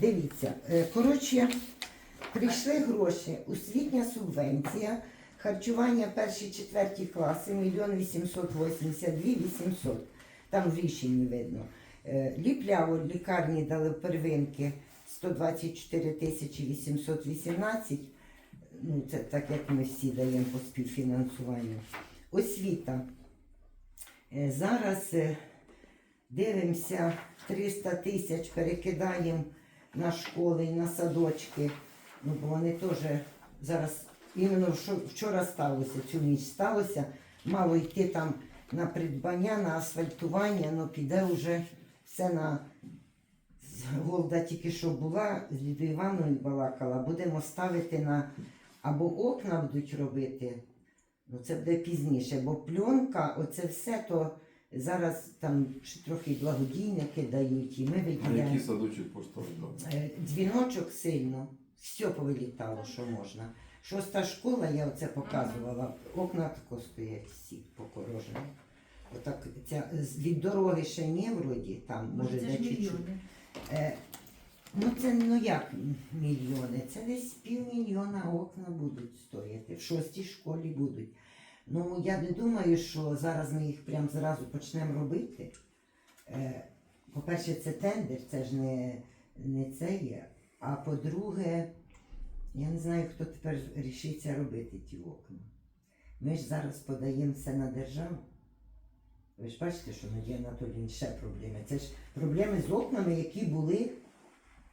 Дивіться, е, коротше, прийшли гроші, освітня субвенція, харчування перші четверті класи, мільйон 882 800. Там в рішенні видно. Е, Ліпляво лікарні дали первинки 124 тисячі 818. Ну, це так, як ми всі даємо по співфінансуванню. Освіта. Е, Зараз дивимося 300 тисяч, перекидаємо на школи і на садочки. Ну, бо вони теж зараз, іменно вчора сталося, цю ніч сталося, мало йти там на придбання, на асфальтування, але піде вже все на Голда тільки що була, з Лідою Івановною балакала, будемо ставити на або окна будуть робити, ну це буде пізніше, бо пленка, оце все то зараз там ще трохи благодійники дають, і ми А виділяємо. садочок поставили? Е, Дзвіночок сильно, все повилітало, що можна. Шоста школа, я оце показувала, окна тако стоять всі покорожені. Отак ця з- від дороги ще не вроді, там може Може, це де ж чуть-чуть. мільйони. Е, ну це ну як мільйони? Це десь півмільйона окна будуть стояти. В шостій школі будуть. Ну я не думаю, що зараз ми їх прямо зразу почнемо робити. Е, по-перше, це тендер, це ж не, не це є. А по-друге, я не знаю, хто тепер рішиться робити ті окна. Ми ж зараз подаємо все на державу. Ви ж бачите, що Надія Анатолійовна ще проблеми. Це ж проблеми з окнами, які були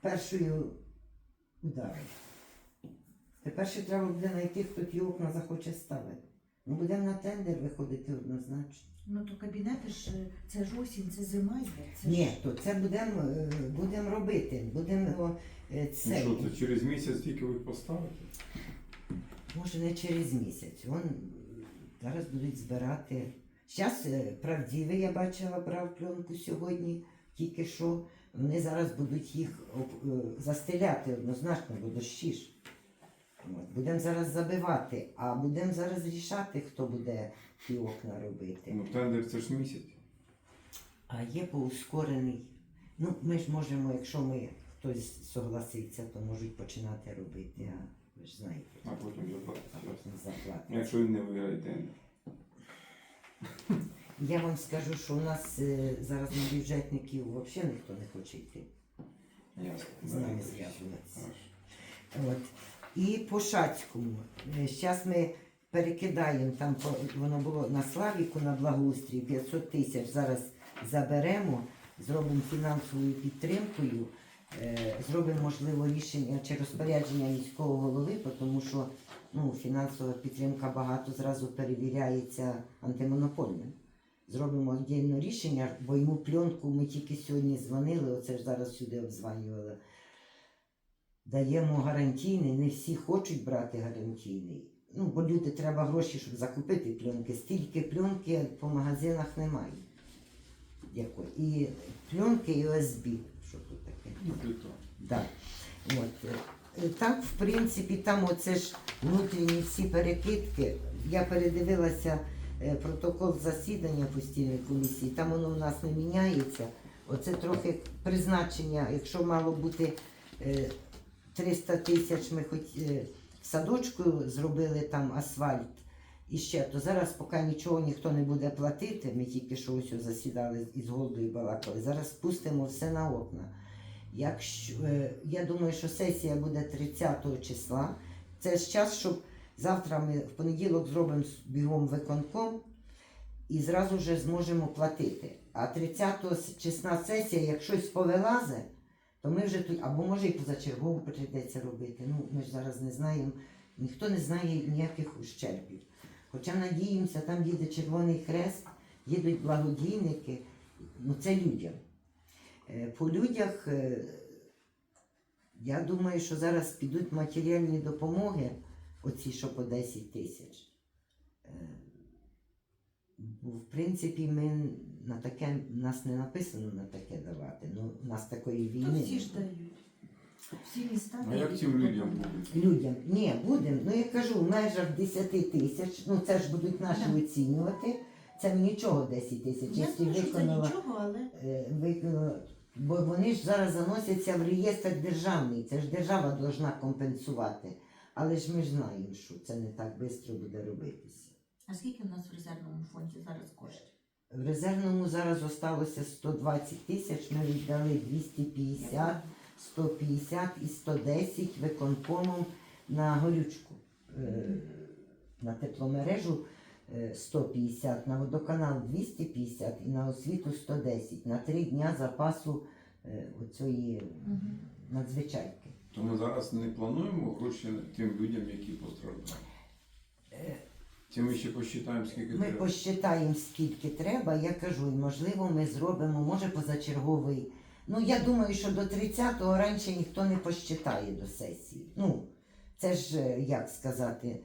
першою ударом. Тепер ще треба буде знайти, хто ті окна захоче ставити. Ну, будемо на тендер виходити однозначно. Ну то кабінети ж е, це ж осінь, це зима йде. Це Ні, то це будемо е, будем робити. Будемо е, Ну це. що, це через місяць тільки ви їх поставите? Може не через місяць. Вон зараз будуть збирати. Зараз правдивий, я бачила, брав пленку сьогодні, тільки що. Вони зараз будуть їх об- е, застеляти однозначно, бо дощі ж. Будемо зараз забивати, а будемо зараз рішати, хто буде ті окна робити. Ну тендер це ж місяць. А є поускорений. Ну, ми ж можемо, якщо ми хтось согласиться, то можуть починати робити, а ви ж знаєте, А потім ясно. заплатити. Якщо він не виграє тендер. Я вам скажу, що у нас е, зараз на бюджетників взагалі ніхто не хоче йти. Ясно. З нами зв'язуватися. Хорошо. От. І по Шацькому. Зараз ми перекидаємо, там воно було на Славіку, на благоустрій 500 тисяч. Зараз заберемо, зробимо фінансовою підтримкою, е, зробимо, можливо, рішення чи розпорядження міського голови, тому що ну, фінансова підтримка багато зразу перевіряється антимонопольним. Зробимо віддільне рішення, бо йому пленку ми тільки сьогодні дзвонили, оце ж зараз сюди обзванювали. Даємо гарантійний, не всі хочуть брати гарантійний. Ну, бо люди треба гроші, щоб закупити пленки. Стільки пленки по магазинах немає. Якої. І пленки і ОСБ. Що тут таке? Да. От. е, Так, в принципі, там оце ж внутрішні всі перекидки. Я передивилася е, протокол засідання постійної комісії, там воно в нас не міняється. Оце трохи призначення, якщо мало бути е, 300 тисяч, ми хоч е, в садочку зробили там асфальт. І ще, то зараз поки нічого ніхто не буде платити, ми тільки що ось засідали із Голдою балакали. Зараз спустимо все на окна. Якщо, е, я думаю, що сесія буде 30 числа. Це ж час, щоб завтра ми в понеділок зробимо бігом виконком і зразу вже зможемо платити. А 30 числа сесія, як щось повилазе, то ми вже тут, або може і позачергово прийдеться робити. Ну, ми ж зараз не знаємо, ніхто не знає ніяких ущербів. Хоча надіємося, там їде Червоний Хрест, їдуть благодійники, ну це людям. Е, По людях, е, я думаю, що зараз підуть матеріальні допомоги, оці, що по 10 тисяч. Бо, В принципі, ми на таке, нас не написано на таке давати. Ну, у нас такої То війни. всі ж дають. Всі міста А дають. як цим людям буде? Людям, ні, будемо. Ну я кажу, в межах 10 тисяч, ну це ж будуть наші Да. оцінювати. Це нічого 10 тисяч. Я Якщо думаю, що це виконала, нічого, але е, виконала Бо вони ж зараз заносяться в реєстр державний, це ж держава должна компенсувати. Але ж ми ж знаємо, що це не так швидко буде робитися. А скільки в нас в резервному фонді зараз коштів? В резервному зараз осталося 120 тисяч, ми віддали 250, 150 і 110 виконкомом на горючку, е, на тепломережу е, 150, на водоканал 250 і на освіту 110, на три дня запасу е, оцієї надзвичайки. То ми зараз не плануємо гроші тим людям, які постраждали. Чи ми ще посчитаємо, скільки Ми треба? посчитаємо, скільки треба. Я кажу, і, можливо, ми зробимо, може, позачерговий. Ну, я думаю, що до 30-го раніше ніхто не посчитає до сесії. Ну, це ж, е, як сказати,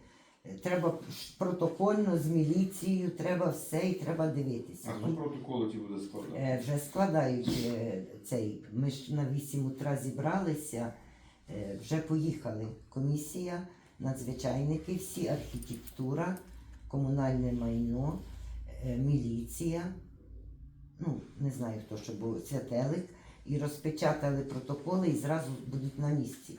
е, треба ж протокольно з міліцією, треба все і треба дивитися. А хто протоколи ті буде складати? Е, Вже складають е, цей. Ми ж на 8 утра зібралися, е, вже поїхали. Комісія, надзвичайники, всі архітектура, комунальне майно, е, міліція. Ну, не знаю хто що був, святелик. І розпечатали протоколи і зразу будуть на місці.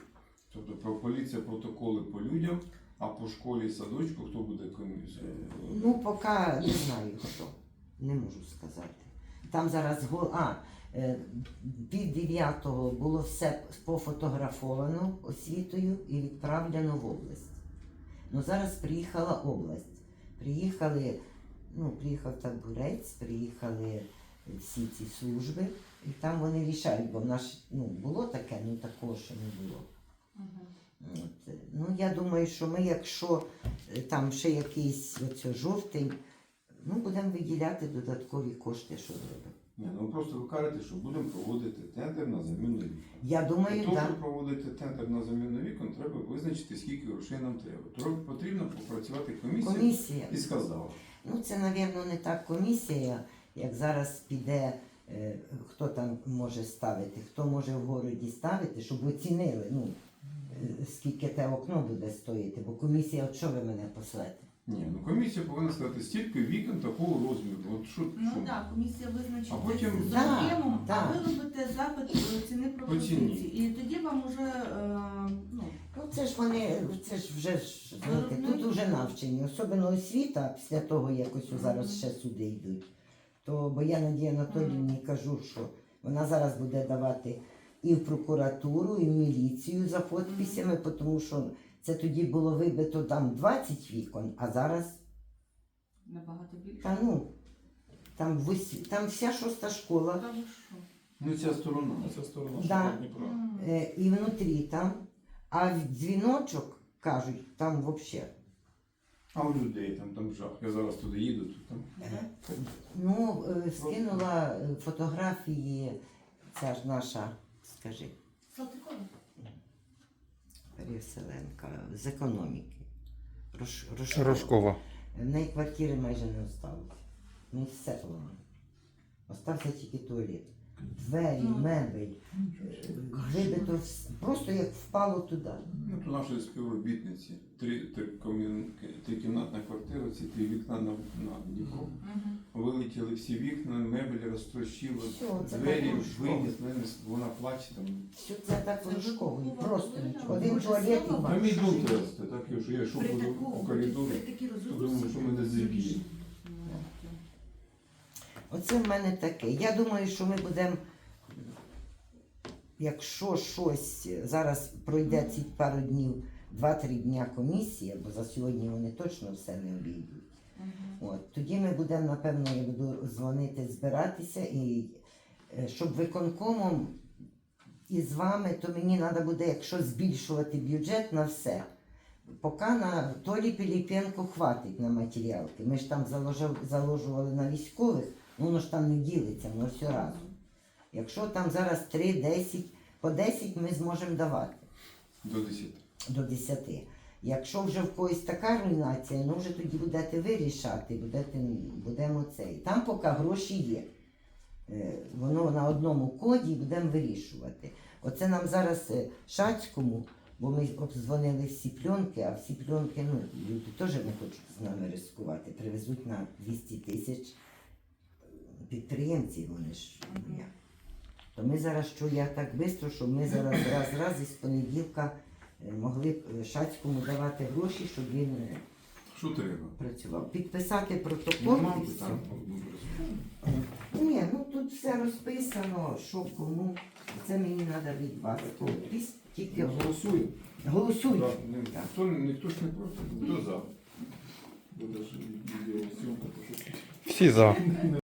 Тобто про поліція протоколи по людям, а по школі і садочку хто буде комісію? Ну, поки не знаю хто. Не можу сказати. Там зараз. А, е, пів дев'ятого було все пофотографовано освітою і відправлено в область. Ну зараз приїхала область. Приїхали, ну, приїхав табурець, приїхали всі ці служби, і там вони рішають, бо в нас ну, було таке, ну такого ще не було. От, е, ну, я думаю, що ми, якщо е, там ще якийсь оцю жовтень, ну, будемо виділяти додаткові кошти, що зробимо. Ні, ну просто ви кажете, що будемо проводити тендер на заміну вікон. Я думаю, Для так. проводити тендер на заміну вікон, треба визначити, скільки грошей нам треба. То потрібно попрацювати комісія Комісія. і сказала. Ну, це, напевно, не так комісія, як зараз піде, е, хто там може ставити, хто може в городі ставити, щоб оцінили, ну, е, скільки те окно буде стоїти, бо комісія, от що ви мене послете? Ні, ну комісія повинна сказати, стільки вікон такого розміру. От що, Ну що? так, комісія визначить А потім- з Да, об'ємом, да. а ви робите запит е, ціни пропозиції. І тоді вам уже е, ну, Ну, це ж вони, це ж вже ж, знаєте, тут вже навчені, особливо освіта, після того якось зараз ще суди йдуть. То, бо я Надії Анатоліївні кажу, що вона зараз буде давати і в прокуратуру, і в міліцію за підписями, тому що це тоді було вибито там 20 вікон, а зараз набагато більше. та ну, там, в осві- там вся шоста школа. Та що? Ну ця сторона. Ця сторона Да. що Дніпра. Е, і внутрі там, а в дзвіночок кажуть, там взагалі. А у людей там, там жах. Я зараз туди їду, тут там. Ну, е, скинула е, фотографії, ця ж наша, скажи? Переселенка з економіки. Рош, Рожкова. Рожкова. В неї квартири майже не осталось. неї все поламано. Остався тільки туалет. Двері, Ну. мебель, е, вибито вс- просто як впало туди. Ну, то наші співробітниці. Три, три, комін- трикімнатна квартира, ці три вікна на, на Дніпро. Вилетіли всі вікна, мебель розтрощила, це двері виніс, вона плаче там. Все це так Це просто нічого. Один туалет і Там і трясти, так я що я йшов При по, такому, коридору. при такій розрухі думаю, що мене зіб'є. Оце в мене таке. Я думаю, що ми будемо, якщо щось зараз пройде ці пару днів, 2-3 дня комісія, бо за сьогодні вони точно все не обійдуть. От, тоді ми будемо, напевно, я буду дзвонити, збиратися, і е, щоб виконкомом і з вами, то мені треба буде, якщо збільшувати бюджет на все. Поки на Толі Піліпенко хватить на матеріалки. Ми ж там заложували на військових, ну, воно ж там не ділиться, воно все разом. Якщо там зараз 3, 10, по 10 ми зможемо давати До 10. до 10. Якщо вже в когось така руйнація, ну вже тоді будете ви рішати, будете, будемо цей. Там поки гроші є. Е, Воно на одному коді будемо вирішувати. Оце нам зараз е, Шацькому, бо ми обдзвонили всі пленки, а всі пленки, ну, люди теж не хочуть з нами ризикувати. Привезуть на 200 тисяч підприємців, вони ж. ну, як. То ми зараз, що я так швидко, щоб ми зараз раз раз із понеділка е, могли б е, Шацькому давати гроші, щоб він е, Що треба? працював. Підписати протокол і все. питань. Ні, ну тут все розписано, що кому. Це мені треба від вас. Підпис, тільки Голосуємо. голосуйте. Так, ні- Ніхто, ніхто ж не проти. Хто за? То що Всі за.